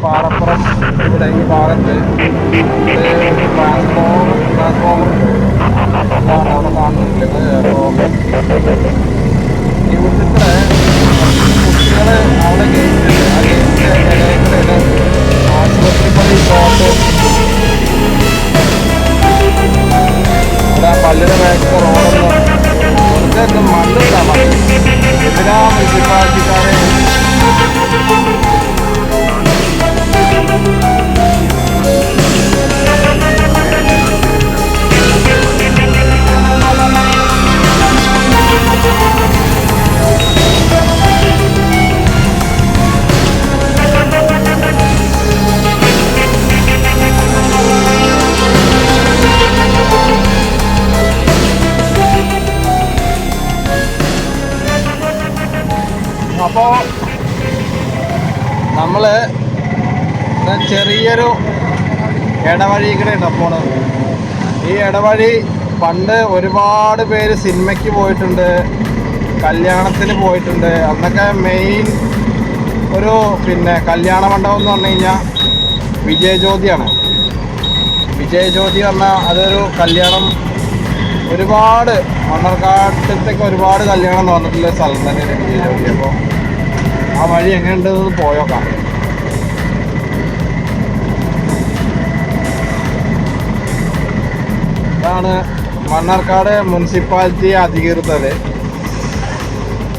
പാറപ്പുറം ഇവിടെ ഈ ഭാഗത്ത് ട്രാൻസ്ഫോമർ ട്രാൻസ്ഫോമർ അതാണ് അവിടെ കാണുന്നുണ്ട് അപ്പോൾ ഇവിടുത്തെ കുട്ടികൾ അവിടെ ഗേറ്റ് ആ ഗേറ്റിന്റെ ഇടയിൽ ആശുപത്രി പണി ഷോപ്പ് ഇവിടെ പള്ളിയുടെ ബാക്കിൽ റോഡൊന്ന് ഒന്ന് മണ്ണിട്ടാൽ മതി. എന്തിനാ മുനിസിപ്പാലിറ്റിക്കാരെ അപ്പോൾ നമ്മൾ ചെറിയൊരു ഇടവഴി കൂടെ ഉണ്ട് അപ്പോൾ ഈ ഇടവഴി പണ്ട് ഒരുപാട് പേര് സിനിമയ്ക്ക് പോയിട്ടുണ്ട് കല്യാണത്തിന് പോയിട്ടുണ്ട്. അന്നൊക്കെ മെയിൻ ഒരു പിന്നെ കല്യാണ മണ്ഡപം എന്ന് പറഞ്ഞു കഴിഞ്ഞാൽ വിജയജ്യോതിയാണ്. വിജയജ്യോതി പറഞ്ഞാൽ അതൊരു കല്യാണം ഒരുപാട് മണ്ണർക്കാട്ടത്തേക്ക് ഒരുപാട് കല്യാണം നടന്നിട്ടുള്ള സ്ഥലം തന്നെ അപ്പോൾ ആ വഴി എങ്ങനെയുണ്ടെന്ന് പോയോക്കാം. ഇതാണ് മണ്ണാർക്കാട് മുനിസിപ്പാലിറ്റി അധികൃതർ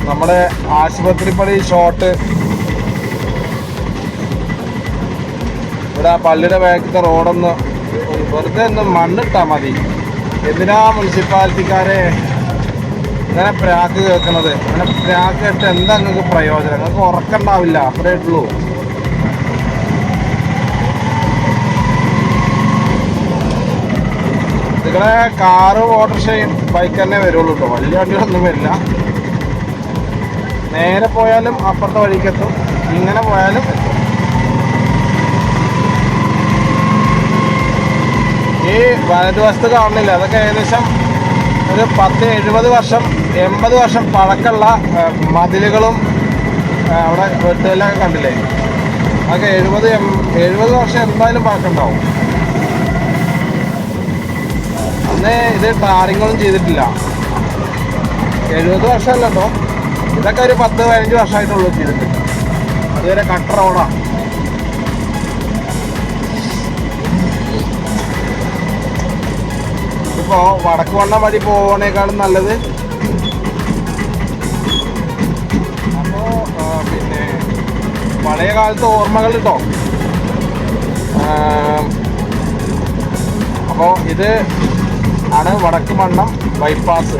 നമ്മുടെ ആശുപത്രിപ്പടി ഷോട്ട് ഇവിടെ ആ പള്ളിയുടെ ബാക്കിലത്തെ റോഡൊന്ന് വെറുതെ ഒന്ന് മണ്ണിട്ടാൽ മതി. എന്തിനാ മുനിസിപ്പാലിറ്റിക്കാരെ ഇങ്ങനെ പ്രാക്ക് കേൾക്കുന്നത് അങ്ങനെ പ്രാക്ക് കേട്ട് എന്താ നിങ്ങൾക്ക് പ്രയോജനം? നിങ്ങൾക്ക് ഉറക്കണ്ടാവില്ല അത്രേ ഉള്ളൂ. നിങ്ങളെ കാറ് ഓട്ടോറിക്ഷയും ബൈക്ക് തന്നെ വരുള്ളൂ കേട്ടോ വലിയ വണ്ടികളൊന്നും വരില്ല. നേരെ പോയാലും അപ്പുറത്തെ വഴിക്കെത്തും. ഇങ്ങനെ പോയാലും എത്തും. ഈ വലതുവശത്ത് കാണുന്നില്ല. അതൊക്കെ ഏകദേശം ഒരു പത്ത് എഴുപത് വർഷം എൺപത് വർഷം പഴക്കമുള്ള മതിലുകളും അവിടെ വെട്ടുകല്ലൊക്കെ കണ്ടില്ലേ? അതൊക്കെ എഴുപത് എം- എഴുപത് വർഷം എന്തായാലും പഴക്കമുണ്ടാവും. അന്ന് ഇത് ടാറിങ്ങൊന്നും ചെയ്തിട്ടില്ല. എഴുപത് വർഷമല്ല ഇതൊക്കെ ഒരു പത്ത് പതിനഞ്ച് വർഷമായിട്ടുള്ളൂ ചെയ്തിട്ട്. അതുവരെ കട്ട വടക്ക് വണ്ണ വഴി പോകണേക്കാളും നല്ലത്. അപ്പോൾ പിന്നെ പഴയ കാലത്ത് ഓർമ്മകൾ കേട്ടോ അപ്പോൾ ഇത് ആണ് വടക്ക് മണ്ണം ബൈപ്പാസ്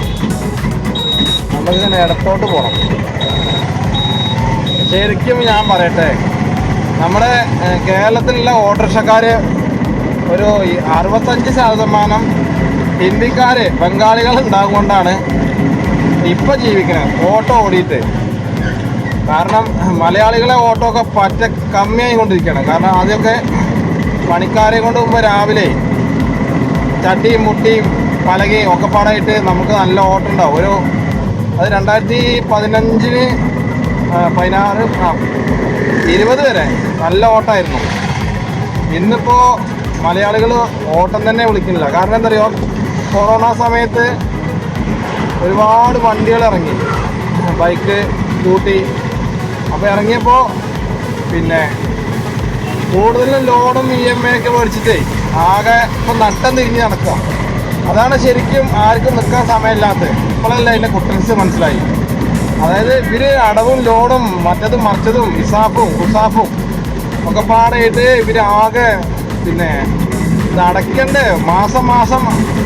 നമ്മളിങ്ങനെ ഇടത്തോട്ട് പോകണം ശരിക്കും ഞാൻ പറയട്ടെ നമ്മുടെ കേരളത്തിലുള്ള ഓട്ടോറിക്ഷക്കാർ ഒരു അറുപത്തഞ്ച് ശതമാനം ഹിന്ദിക്കാര് ബംഗാളികൾ ഉണ്ടാകൊണ്ടാണ് ഇപ്പം ജീവിക്കുന്നത് ഓട്ടോ ഓടിയിട്ട്. കാരണം മലയാളികളെ ഓട്ടോ ഒക്കെ പറ്റ കമ്മിയായി കൊണ്ടിരിക്കുകയാണ്. കാരണം ആദ്യമൊക്കെ പണിക്കാരെ കൊണ്ട് മുമ്പ് രാവിലെ ചട്ടിയും മുട്ടിയും പലകയും ഒക്കെ പാടായിട്ട് നമുക്ക് നല്ല ഓട്ടം ഉണ്ടാവും. ഒരു അത് രണ്ടായിരത്തി പതിനഞ്ചിന് പതിനാറ് ആ ഇരുപത് വരെ നല്ല ഓട്ടമായിരുന്നു ഇന്നിപ്പോൾ മലയാളികൾ ഓട്ടം തന്നെ വിളിക്കുന്നില്ല. കാരണം എന്താ പറയുക കൊറോണ സമയത്ത് ഒരുപാട് വണ്ടികൾ ഇറങ്ങി. ബൈക്ക് സ്കൂട്ടി അപ്പോൾ ഇറങ്ങിയപ്പോൾ പിന്നെ കൂടുതലും ലോണും ഇ എം ഐ ഒക്കെ മേടിച്ചിട്ടേ ആകെ ഇപ്പം നട്ടം തിരിഞ്ഞ് നടക്കുക അതാണ് ശരിക്കും ആർക്കും നിൽക്കാൻ സമയമില്ലാത്തത്. ഇപ്പോഴല്ല അതിന്റെ കുട്ടൻസ് മനസ്സിലായി. അതായത് ഇവർ അടവും ലോണും മറ്റതും മറിച്ചതും ഇസാഫും ഉസാഫും ഒക്കെ പാടായിട്ട് ഇവർ ആകെ പിന്നെ ഇത് അടയ്ക്കണ്ടേ മാസം മാസം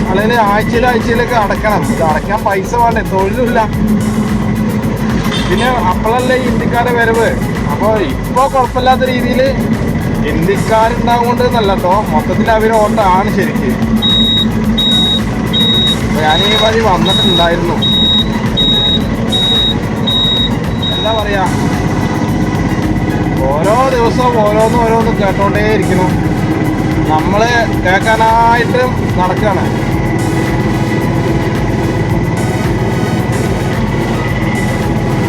അല്ലെങ്കിൽ ആഴ്ചയിൽ ആഴ്ചയിലൊക്കെ അടയ്ക്കണം ഇത് അടയ്ക്കാൻ പൈസ വേണ്ടേ? തൊഴിലില്ല. പിന്നെ അപ്പോഴല്ലേ ഇന്ത്യക്കാരെ വരവ്. അപ്പോൾ ഇപ്പോൾ കുഴപ്പമില്ലാത്ത രീതിയിൽ ഇന്ത്യക്കാരുണ്ടാകൊണ്ട് എന്നല്ല കേട്ടോ. മൊത്തത്തിൽ അവർ ഓട്ടമാണ് ശരിക്ക്. ഞാൻ ഈ വഴി വന്നിട്ടുണ്ടായിരുന്നു. എന്താ പറയുക ഓരോ ദിവസവും ഓരോന്നും ഓരോന്നും കേട്ടോണ്ടേ ഇരിക്കുന്നു നമ്മൾ കേൾക്കാനായിട്ട് നടക്കുകയാണ്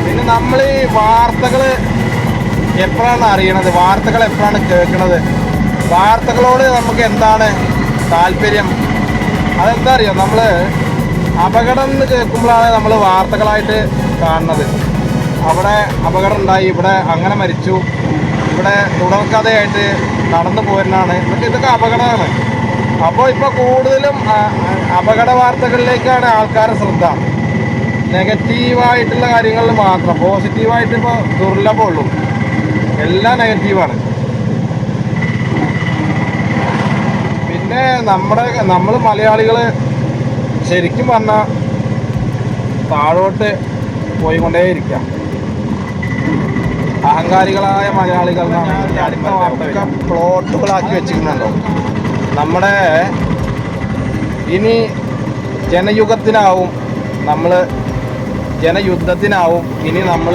പിന്നെ നമ്മൾ ഈ വാർത്തകൾ എപ്പോഴാണ് അറിയണത്? വാർത്തകൾ എപ്പോഴാണ് കേൾക്കുന്നത് വാർത്തകളോട് നമുക്ക് എന്താണ് താല്പര്യം? അതെന്താ അറിയോ? നമ്മൾ അപകടം എന്ന് കേൾക്കുമ്പോഴാണ് നമ്മൾ വാർത്തകളായിട്ട് കാണുന്നത്. അവിടെ അപകടം ഉണ്ടായി ഇവിടെ അങ്ങനെ മരിച്ചു. ഇവിടെ തുടർക്കഥയായിട്ട് നടന്നു പോരുന്നതാണ്. പക്ഷെ ഇതൊക്കെ അപകടമാണ്. അപ്പോൾ ഇപ്പോൾ കൂടുതലും അപകട വാർത്തകളിലേക്കാണ് ആൾക്കാരുടെ ശ്രദ്ധ. നെഗറ്റീവായിട്ടുള്ള കാര്യങ്ങളിൽ മാത്രം. പോസിറ്റീവായിട്ട് ഇപ്പോൾ ദുർലഭമുള്ളൂ എല്ലാം നെഗറ്റീവാണ്. പിന്നെ നമ്മുടെ നമ്മൾ മലയാളികൾ ശരിക്കും പറഞ്ഞാൽ താഴോട്ട് പോയിക്കൊണ്ടേയിരിക്കാം. അഹങ്കാരികളായ മലയാളികൾ ഒക്കെ പ്ലോട്ടുകളാക്കി വെച്ചിട്ടുണ്ടോ നമ്മുടെ ഇനി ജനയുഗത്തിനാവും നമ്മൾ ജനയുദ്ധത്തിനാവും ഇനി നമ്മൾ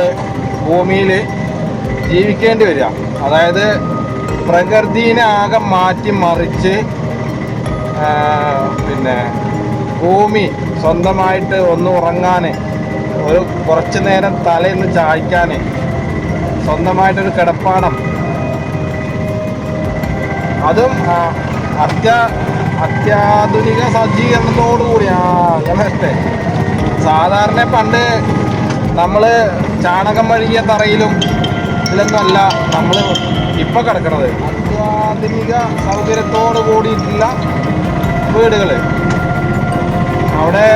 ഭൂമിയിൽ ജീവിക്കേണ്ടി വരിക. അതായത് പ്രകൃതിനെ ആകെ മാറ്റി മറിച്ച് പിന്നെ ഭൂമി സ്വന്തമായിട്ട് ഒന്ന് ഉറങ്ങാൻ ഒരു കുറച്ച് നേരം തലയൊന്ന് ചായ്ക്കാൻ സ്വന്തമായിട്ടൊരു കിടപ്പാടം. അതും അത്യ അത്യാ അത്യാധുനിക സജ്ജീകരണത്തോടുകൂടി ആ ഞങ്ങളെ സാധാരണ പണ്ട് നമ്മൾ ചാണകം വഴിയ തറയിലും ഇതിലൊന്നുമല്ല നമ്മൾ ഇപ്പോൾ കിടക്കണത്. അത്യാധുനിക സൗകര്യത്തോട് കൂടിയിട്ടുള്ള വീടുകൾ അവിടെ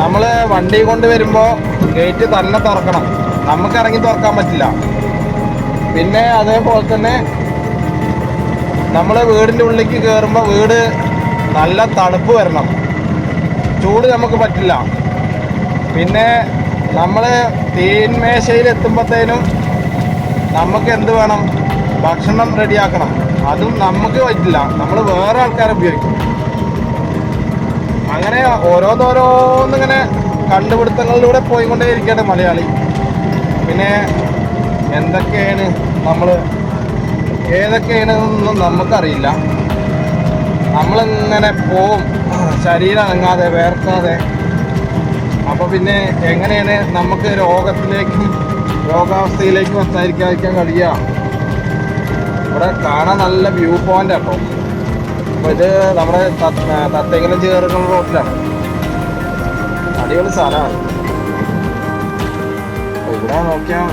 നമ്മൾ വണ്ടി കൊണ്ട് വരുമ്പോൾ ഗേറ്റ് തന്നെ തുറക്കണം. നമുക്ക് ഇറങ്ങി തുറക്കാൻ പറ്റില്ല. പിന്നെ അതേപോലെ തന്നെ നമ്മൾ വീടിന്റെ ഉള്ളിലേക്ക് കയറുമ്പോൾ വീട് നല്ല തണുപ്പ് വരണം. ചൂട് നമുക്ക് പറ്റില്ല. പിന്നെ നമ്മൾ തീന്മേശയിൽ എത്തുമ്പോഴത്തേനും നമുക്ക് എന്ത് വേണം? ഭക്ഷണം റെഡിയാക്കണം. അതും നമുക്ക് പറ്റില്ല. നമ്മൾ വേറെ ആൾക്കാരെ ഉപയോഗിക്കും. അങ്ങനെ ഓരോന്നോരോന്നിങ്ങനെ കണ്ടുപിടുത്തങ്ങളിലൂടെ പോയിക്കൊണ്ടേയിരിക്കട്ടെ മലയാളി. പിന്നെ എന്തൊക്കെയാണ് നമ്മൾ ഏതൊക്കെയാണ് എന്നൊന്നും നമുക്കറിയില്ല. നമ്മളിങ്ങനെ പോവും ശരീരം അനങ്ങാതെ വേർക്കാതെ. അപ്പോൾ പിന്നെ എങ്ങനെയാണ് നമുക്ക് രോഗത്തിലേക്കും രോഗാവസ്ഥയിലേക്കും എത്താതിരിക്കാതിരിക്കാൻ കഴിയുക? ഇവിടെ കാണാൻ നല്ല വ്യൂ പോയിന്റ് അപ്പോൾ അപ്പോൾ ഇത് നമ്മുടെ തത്ത- തത്തെങ്കിലും ചേറുകൾ റോട്ടിലാണ് അടിപൊളി സ്ഥലമാണ്. ഇവിടെ നോക്കിയാൽ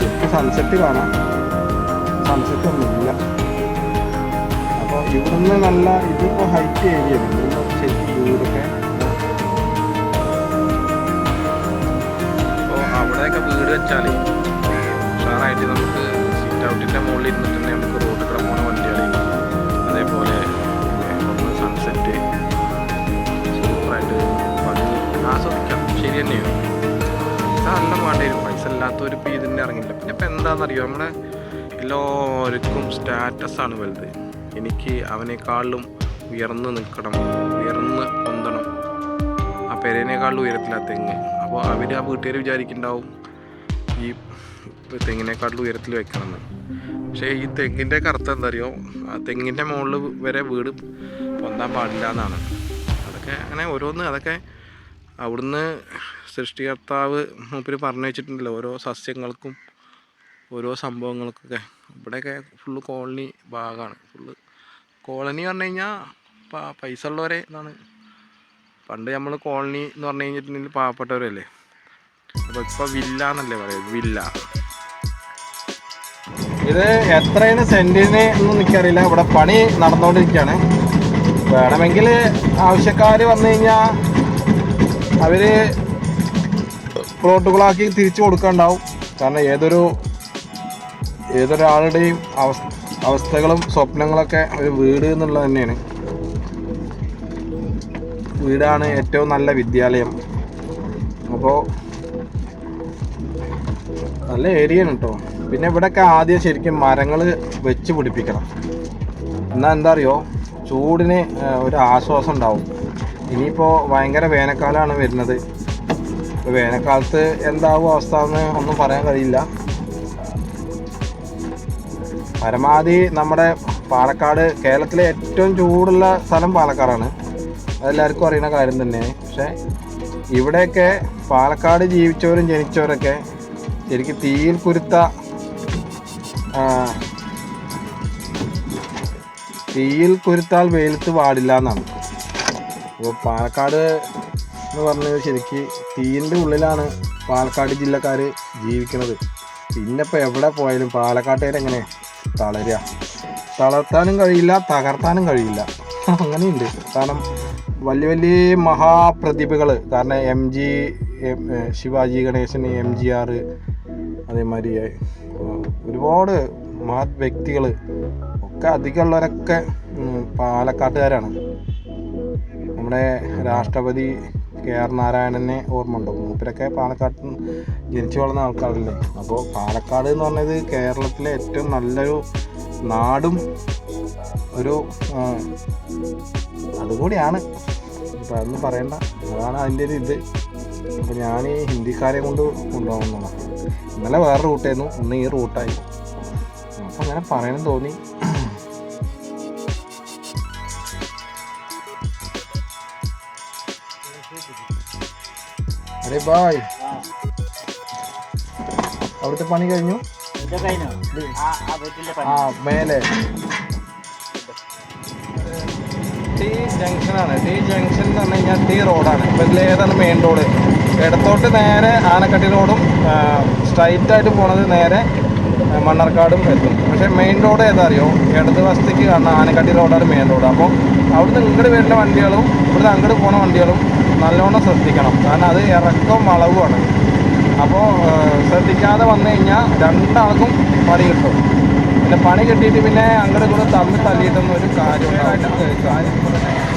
ശരിക്കും സൺസെറ്റ് കാണാം. സൺസെറ്റ് ഒന്നുമില്ല. അപ്പോൾ ഇവിടുന്ന് നല്ല ഇതിപ്പോൾ ഹൈറ്റ് ഏരിയ ശരിക്കും വീടൊക്കെ. അപ്പോൾ അവിടെയൊക്കെ വീട് വെച്ചാൽ ഉഷാറായിട്ട് നമുക്ക് സിറ്റ് ഔട്ടിന്റെ മുകളിൽ ഇരുന്നിട്ട് തന്നെ നമുക്ക് റോഡ് കൂടെ പോകുന്ന വണ്ടികൾ അതേപോലെ സൺസെറ്റ് സൂപ്പറായിട്ട് ആസ്വദിക്കാം. ശരി തന്നെയാണ് നല്ല വേണ്ടി വരും ഒരു പി തന്നെ ഇറങ്ങില്ല. പിന്നെ ഇപ്പം എന്താണെന്നറിയോ നമ്മുടെ എല്ലാവർക്കും സ്റ്റാറ്റസാണ് വലുത്. എനിക്ക് അവനേക്കാളും ഉയർന്ന് നിൽക്കണം. ഉയർന്ന് പൊന്തണം. ആ പെരേനേക്കാളും ഉയരത്തില്ല തെങ്ങ്. അപ്പോൾ അവർ ആ വീട്ടുകാർ വിചാരിക്കുന്നുണ്ടാവും ഈ തെങ്ങിനേക്കാളും ഉയരത്തിൽ വെക്കണമെന്ന്. പക്ഷേ ഈ തെങ്ങിന്റെ കറുത്ത എന്താ അറിയോ ആ തെങ്ങിന്റെ മുകളിൽ വരെ വീട് പൊന്താൻ പാടില്ല എന്നാണ് അതൊക്കെ അങ്ങനെ ഓരോന്ന് അതൊക്കെ അവിടുന്ന് സൃഷ്ടികർത്താവ് മൂപ്പര് പറഞ്ഞു വെച്ചിട്ടുണ്ടല്ലോ ഓരോ സസ്യങ്ങൾക്കും ഓരോ സംഭവങ്ങൾക്കൊക്കെ. ഇവിടെയൊക്കെ ഫുള്ള് കോളനി ഭാഗമാണ് ഫുള്ള് കോളനി പറഞ്ഞു കഴിഞ്ഞാൽ പൈസ ഉള്ളവരെ എന്നാണ് പണ്ട് നമ്മൾ കോളനി എന്ന് പറഞ്ഞു കഴിഞ്ഞിട്ടുണ്ടെങ്കിൽ പാവപ്പെട്ടവരല്ലേ? അപ്പോൾ ഇപ്പോൾ വില്ല എന്നല്ലേ പറയുന്നത് വില്ല ഇത് എത്രയാണ് സെന്റിന് ഒന്നും നിൽക്കറിയില്ല ഇവിടെ പണി നടന്നുകൊണ്ടിരിക്കുകയാണ്. വേണമെങ്കിൽ ആവശ്യക്കാർ വന്നു കഴിഞ്ഞാൽ അവർ പ്ലോട്ടുകളാക്കി തിരിച്ചു കൊടുക്കാണ്ടാവും. കാരണം ഏതൊരു ഏതൊരാളുടെയും അവസ്ഥ അവസ്ഥകളും സ്വപ്നങ്ങളൊക്കെ ഒരു വീട് എന്നുള്ളത് തന്നെയാണ്. വീടാണ് ഏറ്റവും നല്ല വിദ്യാലയം. അപ്പോൾ നല്ല ഏരിയയാണ് കേട്ടോ പിന്നെ ഇവിടെയൊക്കെ ആദ്യം ശരിക്കും മരങ്ങൾ വെച്ച് പിടിപ്പിക്കണം. എന്നാൽ എന്താ അറിയോ ചൂടിന് ഒരു ആശ്വാസം ഉണ്ടാവും. ഇനിയിപ്പോൾ ഭയങ്കര വേനൽക്കാലമാണ് വരുന്നത്. ഇപ്പോൾ വേനൽക്കാലത്ത് എന്താവും അവസ്ഥ എന്ന് ഒന്നും പറയാൻ കഴിയില്ല. പരമാവധി നമ്മുടെ പാലക്കാട് കേരളത്തിലെ ഏറ്റവും ചൂടുള്ള സ്ഥലം പാലക്കാടാണ്. അതെല്ലാവർക്കും അറിയുന്ന കാര്യം തന്നെ. പക്ഷേ ഇവിടെയൊക്കെ പാലക്കാട് ജീവിച്ചവരും ജനിച്ചവരൊക്കെ ശരിക്കും തീയിൽ കുരുത്ത തീയിൽ കുരുത്താൽ വെയിലത്ത് പാടില്ല എന്നാണ്. അപ്പോൾ പാലക്കാട് എന്ന് പറഞ്ഞത് ശരിക്ക് തീയിന്റെ ഉള്ളിലാണ് പാലക്കാട് ജില്ലക്കാർ ജീവിക്കുന്നത്. പിന്നെ ഇപ്പോൾ എവിടെ പോയാലും പാലക്കാട്ടുകാരെങ്ങനെ തളരുക തളർത്താനും കഴിയില്ല തകർത്താനും കഴിയില്ല. അങ്ങനെയുണ്ട്. കാരണം വലിയ വലിയ മഹാപ്രതിഭകൾ കാരണം M G Sivaji Ganesan M G R അതേമാതിരി ഒരുപാട് മഹത് വ്യക്തികൾ ഒക്കെ അധികമുള്ളവരൊക്കെ പാലക്കാട്ടുകാരാണ്. നമ്മുടെ രാഷ്ട്രപതി കെ ആർ നാരായണനെ ഓർമ്മയുണ്ടോ? മൂപ്പരൊക്കെ പാലക്കാട് ജനിച്ചു വളർന്ന ആൾക്കാരല്ലേ. അപ്പോൾ പാലക്കാട് എന്ന് പറഞ്ഞത് കേരളത്തിലെ ഏറ്റവും നല്ലൊരു നാടും ഒരു അതുകൂടിയാണ്. അപ്പം അതൊന്നും പറയണ്ട. അതാണ് അതിന്റെ ഒരു ഇത്. അപ്പോൾ ഞാൻ ഈ ഹിന്ദിക്കാരെ കൊണ്ട് കൊണ്ടുപോകുന്നതാണ്. ഇന്നലെ വേറെ റൂട്ടായിരുന്നു. ഇന്ന് ഈ റൂട്ടായി. അപ്പം അങ്ങനെ പറയണം തോന്നി. അരെ ബായ് അവിടുത്തെ പണി കഴിഞ്ഞു? ആ മേലെ. ടി ജംഗ്ഷനാണ് ടി ജംഗ്ഷൻ എന്ന് പറഞ്ഞു കഴിഞ്ഞാൽ ടി റോഡാണ് ഇപ്പം ഇതിൽ ഏതാണ് മെയിൻ റോഡ് ഇടത്തോട്ട് നേരെ ആനക്കട്ടി റോഡും സ്ട്രൈറ്റ് ആയിട്ട് പോണത് നേരെ മണ്ണാർക്കാടും എത്തും പക്ഷേ മെയിൻ റോഡ് ഏതാ അറിയോ? ഇടത് വശത്തേക്ക് കാണുന്ന ആനക്കട്ടി റോഡാണ് മെയിൻ റോഡ് അപ്പോൾ അവിടുന്ന് ഇങ്ങോട്ട് വരുന്ന വണ്ടികളും ഇവിടുന്ന് അങ്ങോട്ട് പോകുന്ന വണ്ടികളും നല്ലോണം ശ്രദ്ധിക്കണം. കാരണം അത് ഇറക്കം വളവുമാണ്. അപ്പോൾ ശ്രദ്ധിക്കാതെ വന്നു കഴിഞ്ഞാൽ രണ്ടാൾക്കും പണി കിട്ടും. പിന്നെ പണി കിട്ടിയിട്ട് പിന്നെ അങ്ങോട്ട് കൂടെ തമ്മിൽ തല്ലിയിട്ടൊന്നും ഒരു കാര്യം ഉണ്ടാവില്ല.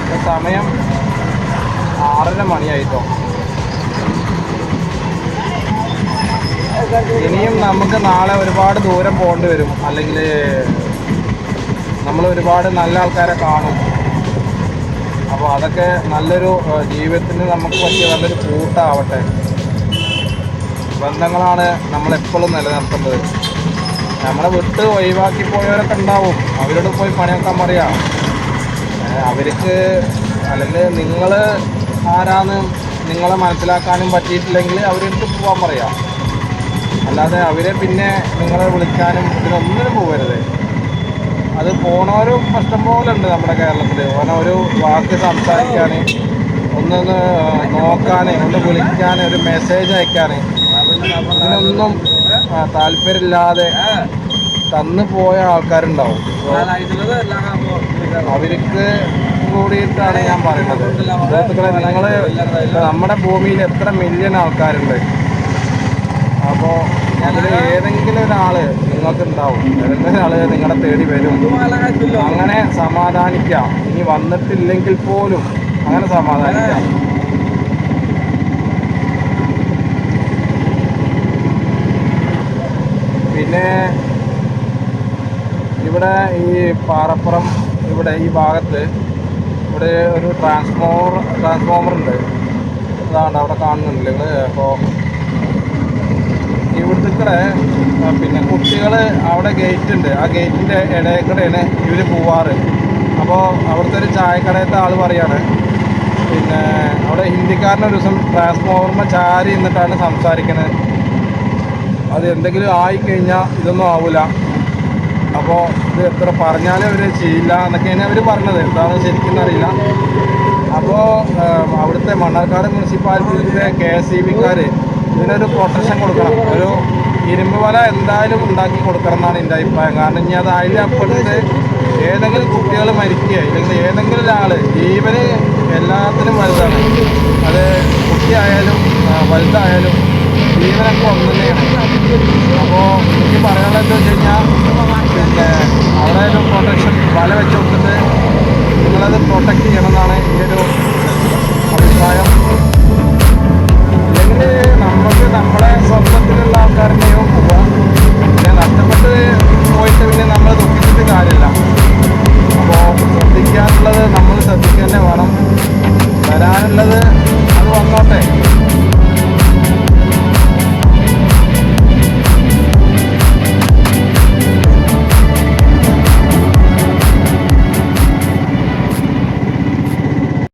ഇപ്പൊ സമയം ആറര മണിയായിട്ടോ. ഇനിയും നമുക്ക് നാളെ ഒരുപാട് ദൂരം പോകേണ്ടി വരും. അല്ലെങ്കിൽ നമ്മൾ ഒരുപാട് നല്ല ആൾക്കാരെ കാണും. അപ്പോൾ അതൊക്കെ നല്ലൊരു ജീവിതത്തിന് നമുക്ക് പറ്റിയ നല്ലൊരു കൂട്ടാവട്ടെ. ബന്ധങ്ങളാണ് നമ്മളെപ്പോഴും നിലനിർത്തേണ്ടത്. നമ്മളെ വിട്ട് ഒഴിവാക്കി പോയവരൊക്കെ ഉണ്ടാവും. അവരോട് പോയി പണിയൊക്കാൻ പറയാം. അവർക്ക് അല്ലെങ്കിൽ നിങ്ങൾ ആരാന്ന് നിങ്ങളെ മനസ്സിലാക്കാനും പറ്റിയിട്ടില്ലെങ്കിൽ അവരെടുത്ത് പോകാൻ പറയാം. അല്ലാതെ അവരെ പിന്നെ നിങ്ങളെ വിളിക്കാനും ഇതിനൊന്നിനും പോകരുത് അത് പോണവരും ഇഷ്ടം പോലെ ഉണ്ട് നമ്മുടെ കേരളത്തിൽ ഓരോ ഒരു വാക്ക് സംസാരിക്കാൻ ഒന്നൊന്ന് നോക്കാൻ ഒന്ന് വിളിക്കാൻ ഒരു മെസ്സേജ് അയക്കാൻ ഇതിനൊന്നും ആ, താല്പര്യമില്ലാതെ തന്നു പോയ ആൾക്കാരുണ്ടാവും. അവർക്ക് കൂടിയിട്ടാണ് ഞാൻ പറയുന്നത്. സുഹൃത്തുക്കളെ നിങ്ങൾ നമ്മുടെ ഭൂമിയിൽ എത്ര മില്യൺ ആൾക്കാരുണ്ട്. അപ്പോൾ അതിൽ ഏതെങ്കിലും ഒരാൾ നിങ്ങൾക്ക് ഉണ്ടാവും ഏതെങ്കിലും ഒരാൾ നിങ്ങളെ തേടി വരും. അങ്ങനെ സമാധാനിക്കാം. ഇനി വന്നിട്ടില്ലെങ്കിൽ പോലും അങ്ങനെ സമാധാനിക്കാം. പിന്നെ ഇവിടെ ഈ പാറപ്പുറം ഇവിടെ ഈ ഭാഗത്ത് ഇവിടെ ഒരു ട്രാൻസ്ഫോമർ ട്രാൻസ്ഫോമർ ഉണ്ട്. അതാണ് അവിടെ കാണുന്നുണ്ട് അപ്പോൾ ഇവിടുത്തെ പിന്നെ കുട്ടികൾ അവിടെ ഗേറ്റ് ഉണ്ട്. ആ ഗേറ്റിന്റെ ഇടയിൽ കൂടെയാണ് ഇവർ പോവാറ്. അപ്പോൾ അവിടുത്തെ ഒരു ചായക്കടയത്തെ ആൾ പറയാണ് പിന്നെ അവിടെ ഹിന്ദിക്കാരനെ ഒരു ദിവസം ട്രാൻസ്ഫോർമർ ചാരി നിന്നിട്ടാണ് സംസാരിക്കുന്നത്. അത് എന്തെങ്കിലും ആയിക്കഴിഞ്ഞാൽ ഇതൊന്നും ആവില്ല അപ്പോൾ ഇത് എത്ര പറഞ്ഞാലും അവർ ചെയ്യില്ല എന്നൊക്കെയാണ് അവർ പറഞ്ഞത്. എന്താണെന്ന് ശരിക്കും അറിയില്ല. അപ്പോൾ അവിടുത്തെ മണ്ണാർക്കാട് മുനിസിപ്പാലിറ്റിയിലെ കെ എസ് ഇ ബിക്കാർ ഇതിനൊരു പ്രൊട്ടക്ഷൻ കൊടുക്കണം. ഒരു ഇരുമ്പ് വല എന്തായാലും ഉണ്ടാക്കി കൊടുക്കണം എന്നാണ് എന്റെ അഭിപ്രായം. കാരണം ഇനി അത് അതിലപ്പുറത്ത് ഏതെങ്കിലും കുട്ടികൾ മരിക്കുക അല്ലെങ്കിൽ ഏതെങ്കിലും ഒരാൾ ജീവന് എല്ലാത്തിനും വലുതാണ്. അത് കുട്ടിയായാലും വലുതായാലും ജീവനൊക്കെ ഒന്ന് തന്നെയാണ് അപ്പോൾ എനിക്ക് പറയാനുള്ളത് എന്താ വെച്ച് കഴിഞ്ഞാൽ പിന്നെ അവിടെ ഒരു പ്രൊട്ടക്ഷൻ വല വെച്ച് കൊടുത്തിട്ട് നിങ്ങളത് പ്രൊട്ടക്റ്റ് ചെയ്യണം എന്നാണ് എന്റെ ഒരു അഭിപ്രായം.